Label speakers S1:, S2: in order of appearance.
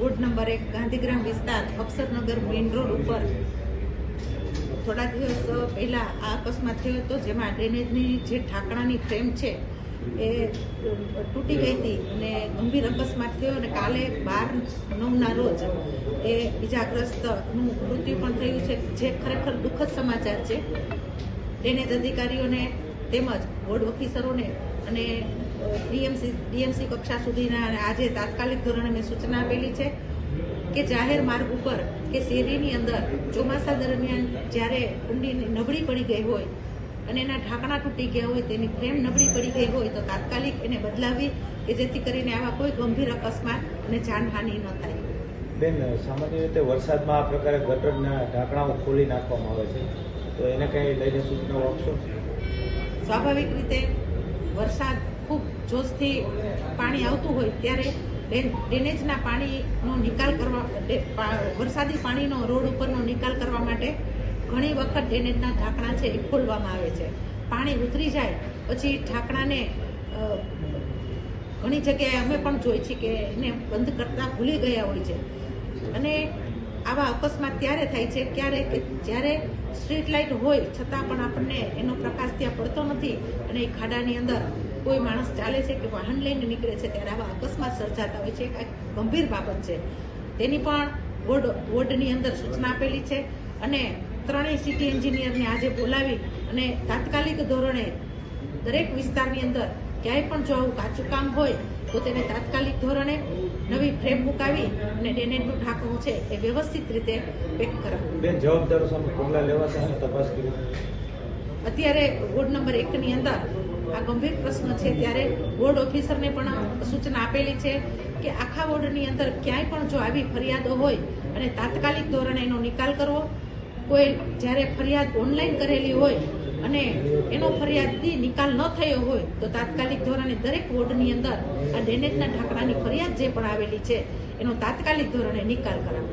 S1: Ward number એક, ગાંધીગ્રામ વિસ્તાર, Aksharnagar main road ઉપર. થોડા દિવસ પહેલાં આ અકસ્માત થયો હતો, જેમાં ડ્રેનેજની જે ઢાંકણાની ફ્રેમ છે, એ તૂટી ગઈ હતી અને ગંભીર અકસ્માત થયો અને કાલે બાર, નવના રોજ એ ઇજાગ્રસ્તનું મૃત્યુ પણ થયું છે, જે ખરેખર દુઃખદ સમાચાર છે. ડ્રેનેજ અધિકારીઓને તેમજ વોર્ડ ઓફિસરોને અને ડીએમસી ડીએમસી કક્ષા સુધીના આજે તાત્કાલિક ધોરણે મેં સૂચના આપેલી છે કે જાહેર માર્ગ ઉપર કે શેરીની અંદર ચોમાસા દરમિયાન જ્યારે કુંડી નબળી પડી ગઈ હોય અને એના ઢાંકણા તૂટી ગયા હોય તેની ફ્રેમ નબળી પડી ગઈ હોય તો તાત્કાલિક એને બદલાવી કે જેથી કરીને આવા કોઈ ગંભીર અકસ્માત અને જાનહાનિ ન થાય.
S2: બેન સામાન્ય રીતે વરસાદમાં આ પ્રકારે ગટરના ઢાંકણાઓ ખોલી નાખવામાં આવે છે. તો એને કંઈ લઈને સૂચનાઓ આપશો?
S1: સ્વાભાવિક રીતે વરસાદ જોશથી પાણી આવતું હોય ત્યારે ડ્રેન- ડ્રેનેજના પાણીનો નિકાલ કરવા વરસાદી પાણીનો રોડ ઉપરનો નિકાલ કરવા માટે ઘણી વખત ડ્રેનેજના ઢાંકણા છે એ ખોલવામાં આવે છે. પાણી ઉતરી જાય પછી ઢાંકણાને ઘણી જગ્યાએ અમે પણ જોઈ છીએ કે એને બંધ કરતાં ભૂલી ગયા હોય છે. અને આવા અકસ્માત ત્યારે થાય છે ક્યારે કે જ્યારે સ્ટ્રીટ લાઇટ હોય છતાં પણ આપણને એનો પ્રકાશ ત્યાં પડતો નથી અને એ ખાડાની અંદર કોઈ માણસ ચાલે છે કે વાહન લઈને નીકળે છે ત્યારે આવા અકસ્માત સર્જાતા હોય છે કાંઈક ગંભીર બાબત છે. તેની પણ વોર્ડ વોર્ડની અંદર સૂચના આપેલી છે અને ત્રણેય સિટી એન્જિનિયરને આજે બોલાવી અને તાત્કાલિક ધોરણે દરેક વિસ્તારની અંદર ક્યાંય પણ જો આવું કાચું કામ હોય તો તેને તાત્કાલિક ધોરણે નવી ફ્રેમ મુકાવી અને ડેનેટનું ઢાંકણું છે એ વ્યવસ્થિત રીતે પેક કરાવવું
S2: જવાબદારો સામે પગલાં લેવાશે તપાસ કરી.
S1: અત્યારે વોર્ડ નંબર એકની અંદર આ ગંભીર પ્રશ્ન છે, ત્યારે વોર્ડ ઓફિસરને પણ સૂચના આપેલી છે કે આખા વોર્ડની અંદર ક્યાંય પણ જો આવી ફરિયાદો હોય અને તાત્કાલિક ધોરણે એનો નિકાલ કરવો, કોઈ જ્યારે ફરિયાદ ઓનલાઈન કરેલી હોય અને એનો ફરિયાદથી નિકાલ ન થયો હોય, તો તાત્કાલિક ધોરણે દરેક વોર્ડની અંદર આ ડેનેજના ઢાંકણાની ફરિયાદ જે પણ આવેલી છે, એનો તાત્કાલિક ધોરણે નિકાલ કરાવો.